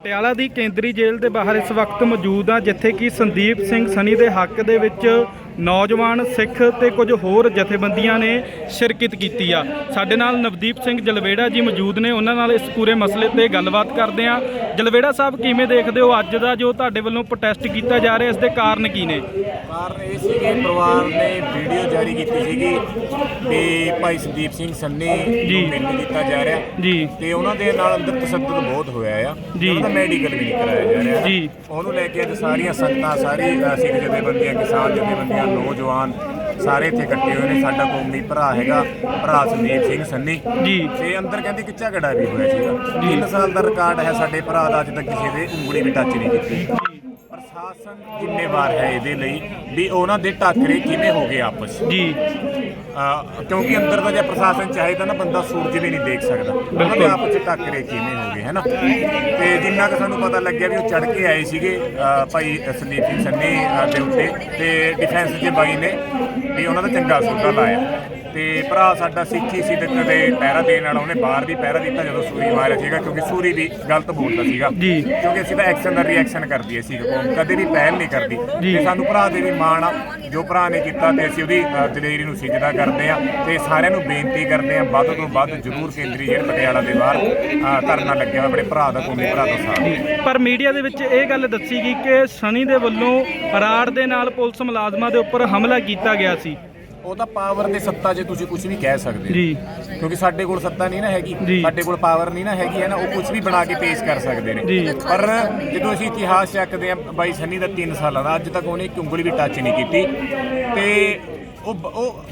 ਪਟਿਆਲਾ ਦੀ ਕੇਂਦਰੀ ਜੇਲ੍ਹ ਦੇ ਬਾਹਰ ਇਸ ਵਕਤ ਮੌਜੂਦ ਆ ਜਿੱਥੇ ਕਿ ਸੰਦੀਪ ਸਿੰਘ ਸਨੀ ਦੇ ਹੱਕ ਦੇ ਵਿੱਚ ਨੌਜਵਾਨ ਸਿੱਖ ਤੇ ਕੁਝ ਹੋਰ ਜਥੇਬੰਦੀਆਂ ਨੇ ਸ਼ਿਰਕਤ ਕੀਤੀ ਆ। ਸਾਡੇ ਨਾਲ ਨਵਦੀਪ ਸਿੰਘ ਜਲਵੇੜਾ ਜੀ ਮੌਜੂਦ ਨੇ। ਉਹਨਾਂ ਨਾਲ ਇਸ ਪੂਰੇ ਮਸਲੇ ਤੇ ਗੱਲਬਾਤ ਕਰਦੇ ਆ। ਜਲਵੇੜਾ ਸਾਹਿਬ ਕਿਵੇਂ ਦੇਖਦੇ ਹੋ ਅੱਜ ਦਾ ਜੋ ਤੁਹਾਡੇ ਵੱਲੋਂ ਪ੍ਰੋਟੈਸਟ ਕੀਤਾ ਜਾ ਰਿਹਾ ਇਸ ਦੇ ਕਾਰਨ ਕੀ ਨੇ? ਕਾਰਨ ਇਹ ਸੀ ਕਿ ਪਰਿਵਾਰ ਨੇ ਵੀਡੀਓ ਜਾਰੀ ਕੀਤੀ ਸੀਗੀ ਵੀ ਭਾਈ ਸੰਦੀਪ ਸਿੰਘ ਸੰਨੀ। ਨੂੰ ਮਿਲਣ ਦਿੱਤਾ ਜਾ ਰਿਹਾ। ਜੀ। ਤੇ ਉਹਨਾਂ ਦੇ ਨਾਲ ਅੰਦਰ ਤਸੱਦਦ ਬਹੁਤ ਹੋਇਆ ਆ। ਉਹਨਾਂ ਦਾ ਮੈਡੀਕਲ ਵੀ ਨਹੀਂ ਕਰਾਇਆ ਜਾ ਰਿਹਾ। ਜੀ। ਉਹਨੂੰ ਲੈ ਕੇ ਅੱਜ ਸਾਰੀਆਂ ਸੰਗਤਾਂ ਸਾਰੀ ਸਿੱਖ ਜਥੇਬੰਦੀਆਂ ਕਿਸਾਨ ਜਥੇਬੰਦੀਆਂ ਨੌਜਵਾਨ ਸਾਰੇ ਇੱਥੇ ਇਕੱਠੇ ਹੋਏ ਨੇ। ਸਾਡਾ ਕੌਮੀ ਭਰਾ ਹੈਗਾ ਭਰਾ ਸੰਦੀਪ ਸਿੰਘ ਸੰਨੀ। ਜੀ। ਤੇ ਅੰਦਰ ਕਹਿੰਦੇ ਕਿ ਝਗੜਾ ਵੀ ਹੋਇਆ ਸੀਗਾ। 3 ਸਾਲ ਦਾ ਰਿਕਾਰਡ ਹੈ ਸਾਡੇ ਭਰਾ ਦਾ ਅੱਜ ਤੱਕ ਕਿਸੇ ਦੇ ਉਂਗਲੀ ਵੀ ਟੱਚ ਨਹੀਂ ਕੀਤੀ। ਪ੍ਰਸ਼ਾਸਨ ਜ਼ਿੰਮੇਵਾਰ ਹੈ ਇਹਦੇ ਲਈ ਵੀ ਉਹਨਾਂ ਦੇ ਟਾਕਰੇ ਕਿਵੇਂ ਹੋ ਗਏ ਆਪਸ। ਜੀ। ਕਿਉਂਕਿ ਅੰਦਰ ਦਾ ਜੇ ਪ੍ਰਸ਼ਾਸਨ ਚਾਹੇ ਤਾਂ ਨਾ ਬੰਦਾ ਸੂਰਜ ਵੀ ਨਹੀਂ ਦੇਖ ਸਕਦਾ। ਉਹਨਾਂ ਦੇ ਆਪਸ ਚ ਟੱਕਰੇ ਕਿਵੇਂ ਹੋ ਗਏ ਹੈਨਾ? ਤੇ ਜਿੰਨਾ ਕਿ ਸਾਨੂੰ ਪਤਾ ਲੱਗਿਆ ਵੀ ਉਹ ਚੜ ਕੇ ਆਏ ਸੀਗੇ ਭਾਈ ਸੰਦੀਪ ਸਿੰਘ ਸੰਨੀ ਦੇ ਉੱਤੇ ਤੇ ਡਿਫੈਂਸ ਦੇ ਬਾਈ ਨੇ ਵੀ ਉਹਨਾਂ ਦਾ ਚੰਗਾ ਸੌਦਾ ਲਾਇਆ। ਤੇ ਭਰਾ ਸਾਡਾ ਸਿੱਖੀ ਸੀ ਤੇ ਕਦੇ ਪਹਿਰਾ ਦੇਣ ਵਾਲਾ ਉਹਨੇ ਬਾਹਰ ਵੀ ਪਹਿਰਾ ਦਿੱਤਾ ਜਦੋਂ ਸੂਰੀ ਮਾਰਿਆ ਸੀਗਾ ਕਿਉਂਕਿ ਸੂਰੀ ਵੀ ਗਲਤ ਬੋਲਦਾ ਸੀਗਾ। ਜੀ। ਕਿਉਂਕਿ ਅਸੀਂ ਤਾਂ ਐਕਸ਼ਨ ਦਾ ਰਿਐਕਸ਼ਨ ਕਰਦੀ ਸਿੱਖ ਕੌਮ ਕਦੇ ਵੀ ਪਹਿਲ ਨਹੀਂ ਕਰਦੀ। ਜੀ। ਤੇ ਸਾਨੂੰ ਭਰਾ ਦੇ ਵੀ ਮਾਣ ਆ ਜੋ ਭਰਾ ਨੇ ਕੀਤਾ ਤੇ ਅਸੀਂ ਉਹਦੀ ਅ, ਦਲੇਰੀ ਨੂੰ ਸਿਜਦਾ ਕਰਦੇ ਆ ਤੇ ਸਾਰਿਆਂ ਨੂੰ ਬੇਨਤੀ ਕਰਦੇ ਆ ਵੱਧ ਤੋਂ ਵੱਧ ਜ਼ਰੂਰ ਕੇਂਦਰੀ ਜੇਲ੍ਹ ਪਟਿਆਲਾ ਦੇ ਬਾਹਰ ਅ, ਧਰਨਾ ਲੱਗਿਆ ਹੋਇਆ ਆਪਣੇ ਭਰਾ ਦਾ ਕੌਮੀ ਭਰਾ ਦਾ ਸਾਥ ਪਰ ਮੀਡੀਆ ਦੇ ਵਿੱਚ ਇਹ ਗੱਲ ਦੱਸੀ ਗਈ ਕਿ ਸਨੀ ਦੇ ਵੱਲੋਂ ਰਾੜ ਦੇ ਨਾਲ ਪੁਲਿਸ ਮੁਲਾਜ਼ਮਾਂ ਦੇ ਉੱਪਰ ਹਮਲਾ ਕੀਤਾ ਗਿਆ ਸੀ। ਉਹ ਤਾਂ ਪਾਵਰ ਦੇ ਸੱਤਾ 'ਚ ਤੁਸੀਂ ਕੁਝ ਵੀ ਕਹਿ ਸਕਦੇ ਹੋ। ਜੀ। ਕਿਉਂਕਿ ਸਾਡੇ ਕੋਲ ਸੱਤਾ ਨਹੀਂ ਨਾ ਹੈਗੀ। ਜੀ। ਸਾਡੇ ਕੋਲ ਪਾਵਰ ਨਹੀਂ ਨਾ ਹੈਗੀ ਹੈ ਨਾ ਉਹ ਕੁਝ ਵੀ ਬਣਾ ਕੇ ਪੇਸ਼ ਕਰ ਸਕਦੇ ਨੇ। ਜੀ। ਪਰ ਜਦੋਂ ਅਸੀਂ ਇਤਿਹਾਸ ਚੱਕਦੇ ਆ ਬਾਈ ਸੰਨੀ ਦਾ 3 ਸਾਲਾਂ ਦਾ ਅੱਜ ਤੱਕ ਉਹਨੇ ਇੱਕ ਉਂਗਲੀ ਵੀ ਟੱਚ ਨਹੀਂ ਕੀਤੀ। ਤੇ ਉਹ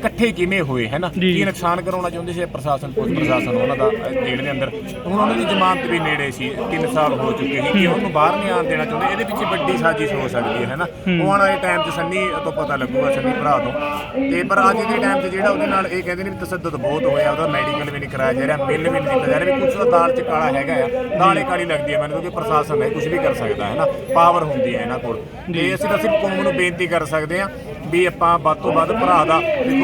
ਇਕੱਠੇ ਕਿਵੇਂ ਹੋਏ ਹੈ ਨਾ। ਕੀ ਨੁਕਸਾਨ ਕਰਾਉਣਾ ਚਾਹੁੰਦੇ ਸੀ ਪ੍ਰਸ਼ਾਸਨ ਪੁਲਿਸ ਪ੍ਰਸ਼ਾਸਨ ਉਹਨਾਂ ਦਾ ਜੇਲ੍ਹ ਦੇ ਅੰਦਰ? ਹੁਣ ਉਹਨਾਂ ਦੀ ਜ਼ਮਾਨਤ ਵੀ ਨੇੜੇ ਸੀ 3 ਸਾਲ ਹੋ ਚੁੱਕੇ ਸੀ। ਕਿ ਉਹਨੂੰ ਬਾਹਰ ਨਹੀਂ ਆਉਣ ਦੇਣਾ ਚਾਹੁੰਦੇ? ਇਹਦੇ ਪਿੱਛੇ ਵੱਡੀ ਸਾਜ਼ਿਸ਼ ਹੋ ਸਕਦੀ ਹੈ ਹੈ ਨਾ? ਉਹ ਆਉਣ ਵਾਲੇ ਟਾਈਮ 'ਚ ਸੰਨੀ ਤੋਂ ਪਤਾ ਲੱਗੂਗਾ ਸੰਨੀ ਭਰਾ ਤੋਂ। ਤੇ ਪਰ ਅੱਜ ਦੇ ਟਾਈਮ 'ਚ ਜਿਹੜਾ ਉਹਦੇ ਨਾਲ ਇਹ ਕਹਿੰਦੇ ਨੇ ਵੀ ਤਸੱਦਦ ਬਹੁਤ ਹੋਇਆ ਉਹਦਾ ਮੈਡੀਕਲ ਵੀ ਨਹੀਂ ਕਰਾਇਆ ਜਾ ਰਿਹਾ ਮਿਲ ਵੀ ਨਹੀਂ ਦਿੱਤਾ ਜਾ ਰਿਹਾ ਵੀ ਕੁਝ ਦਾ ਦਾਲ 'ਚ ਕਾਲਾ ਹੈਗਾ ਆ। ਦਾਲੇ ਕਾਲੀ ਲੱਗਦੀ ਹੈ ਮੈਨੂੰ ਕਿਉਂਕਿ ਪ੍ਰਸ਼ਾਸਨ ਹੈ ਕੁਝ ਵੀ ਕਰ ਸਕਦਾ ਹੈ ਨਾ? ਪਾਵਰ ਹੁੰਦੀ ਹੈ ਇਹਨਾਂ ਕੋਲ। ਤੇ ਅਸੀਂ ਤਾਂ ਸਿਰਫ ਕੌਮ ਨੂੰ ਬੇਨਤੀ ਕਰ ਸਕਦੇ ਹਾਂ ਵੀ ਆਪਾਂ ਵੱਧ ਤੋਂ ਵੱਧ ਭਰਾ ਦਾ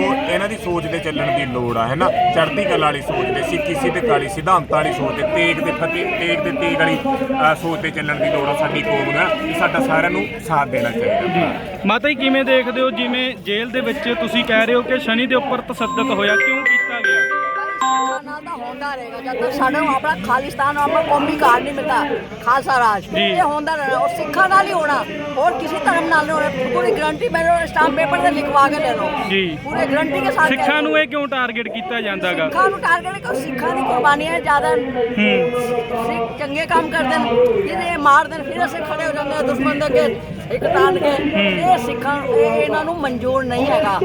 ਇਹਨਾਂ ਦੀ ਸੋਚ ਦੇ ਚੱਲਣ ਦੀ ਲੋੜ ਆ ਹੈ ਚੜ੍ਹਦੀ ਕਲਾ ਵਾਲੀ ਸੋਚ ਦੇ ਸਿੱਖੀ ਸਿੱਧਕ ਵਾਲੀ ਸਿਧਾਂਤਾਂ ਵਾਲੀ ਸੋਚ ਦੇ ਤੇਗ ਦੇ ਫਤਿਹ ਤੇਗ ਦੇ ਤੇਗ ਵਾਲੀ ਅ, ਸੋਚ ਤੇ ਚੱਲਣ ਦੀ ਲੋੜ ਆ ਸਾਡੀ ਕੌਮ ਦਾ ਸਾਡਾ ਸਾਰਿਆਂ ਨੂੰ ਸਾਥ ਦੇਣਾ ਚਾਹੀਦਾ। ਮਾਤਾ ਜੀ ਕਿਵੇਂ ਦੇਖਦੇ ਹੋ? ਜਿਵੇਂ ਜੇਲ੍ਹ ਦੇ ਵਿੱਚ ਤੁਸੀਂ ਕਹਿ ਰਹੇ ਹੋ ਕਿ ਸ਼ਨੀ ਦੇ ਉੱਪਰ ਤਸੱਦਦ ਹੋਇਆ ਕਿਉਂ ਕੀਤਾ ਨਾਲ ਤਾਂ ਹੁੰਦਾ ਰਹੇਗਾ। ਜਦ ਤੱਕ ਸਾਡੇ ਨੂੰ ਆਪਣਾ ਖਾਲਿਸਤਾਨ ਆਪਣਾ ਕੌਮੀ ਕਾਰਡ ਨਹੀਂ ਮਿਲਦਾ ਖਾਲਸਾ ਰਾਜ। ਇਹ ਹੁੰਦਾ ਰਹਿਣਾ ਔਰ ਸਿੱਖਾਂ ਨਾਲ ਹੀ ਹੋਣਾ। ਹੋਰ ਕਿਸੇ ਧਰਮ ਨਾਲ ਨਹੀਂ ਹੋਣਾ। ਪੂਰੀ ਗਰੰਟੀ ਮੇਰੇ ਸਟਾਂਪ ਪੇਪਰ ਤੇ ਲਿਖਵਾ ਕੇ ਲੈ ਲਓ। ਜੀ। ਪੂਰੇ ਗਰੰਟੀ ਕੇ ਸਾਥ ਸਿੱਖਾਂ ਨੂੰ ਇਹ ਕਿਉਂ ਟਾਰਗੇਟ ਕੀਤਾ ਜਾਂਦਾਗਾ? ਸਿੱਖਾਂ ਨੂੰ ਟਾਰਗੇਟ ਕਰੋ ਸਿੱਖਾਂ ਦੀ ਕੁਰਬਾਨੀਆਂ ਜ਼ਿਆਦਾ ਸਿੱਖ ਚੰਗੇ ਕੰਮ ਕਰਦੇ ਨੇ। ਜਿਹਨੇ ਇਹ ਮਾਰ ਦੇਣ ਫਿਰ ਅਸੀਂ ਖੜੇ ਹੋ ਜਾਂਦੇ ਹਾਂ। ਦੁਸ਼ਮਣ ਦੇ ਅੱਗੇ ਇੱਕ ਤਾਂ ਕੇ ਇਹ ਸਿੱਖਾਂ, ਇਹ ਇਹਨਾਂ ਨੂੰ ਮਨਜ਼ੂਰ ਨਹੀਂ ਹੈਗਾ।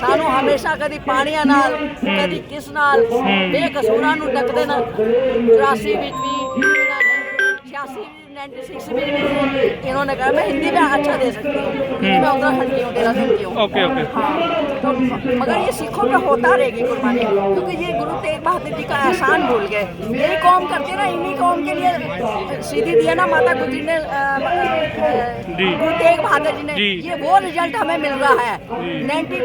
ਸਾਨੂੰ ਹਮੇਸ਼ਾ ਕਦੀ ਪਾਣੀਆਂ ਨਾਲ, ਕਦੀ ਕਿਸ ਨਾਲ, ਬੇਕਸੂਰਾਂ ਨੂੰ ਡੱਕਦੇ ਨਾ। 83 ਵਿੱਚ ਵੀ 86 مگر یہ سکھوں میں ہوتا رہے گی قربانی کیونکہ یہ گرو تیگ بہادر جی کا احسان بھول گئے یہی قوم کرتے نا انہی قوم کے لیے سیدھی دیا نا ماتا گجری نے گرو تیگ بہادر جی نے یہ وہ رزلٹ ہمیں مل رہا ہے نائنٹی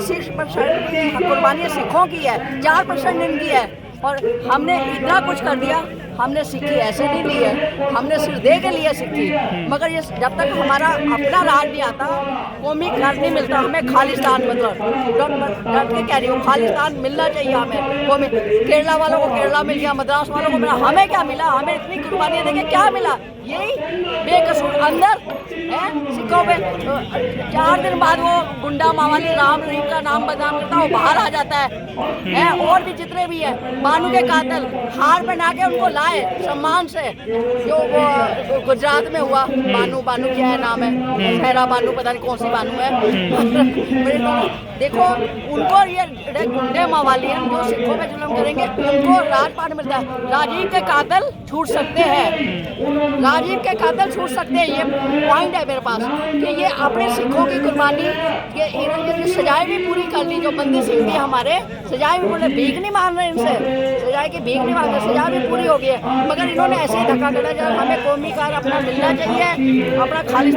سکس پرسینٹ قربانی سکھوں کی ہے چار پرسینٹ ان کی ہے اور ہم نے اتنا کچھ کر دیا ہم نے سیکھی، ایسے نہیں لی ہے۔ ہم نے صرف دے کے لیے سیکھی۔ مگر یہ جب تک ہمارا اپنا راج نہیں آتا، قومی گھر نہیں ملتا ہمیں خالصان مطلب ڈٹ کے کہہ رہی ہوں خالصان ملنا چاہیے ہمیں۔ قومی، کیرلا والوں کو کیرلا مل گیا، مدراس والوں کو ملا، ہمیں کیا ملا؟ ہمیں اتنی قربانیاں دیکھیں کیا ملا؟ یہی بے قصور اندر سکھوں پہ چار دن بعد وہ گنڈا ماوالی رام رحیم کا نام بدنام کرتا ہے، وہ باہر آ جاتا ہے اور بھی جتنے بھی ہیں، بانو کے قاتل ہار پہنا کے ان کو لائے سمان سے، جو وہ گجرات میں ہوا۔ بانو بانو کیا ہے نام ہے؟ خیرا بانو، پتہ نہیں کون سی بانو ہے۔ دیکھو، ان کو یہ گنڈے موالی ہیں، جو سکھوں پہ ظلم کریں گے، ان کو راج پاٹ ملتا ہے۔ راجیو کے قاتل چھوٹ سکتے ہیں۔ تعریف کے قاتل چھوٹ سکتے ہیں، یہ پوائنٹ ہے میرے پاس کہ یہ اپنے سکھوں کی قربانی، یہ انہوں نے سجائے بھی پوری کر لی، جو بندی سکھ تھے ہمارے سجائے بھی انہوں نے بھیک نہیں رہے ان سے۔ سجائے کی بھیگ نہیں مان رہے سجائے بھی پوری ہو گئی ہے۔ مگر انہوں نے ایسے ہی دھکا کرنا جب ہمیں قومی کار اپنا ملنا چاہیے، اپنا خالص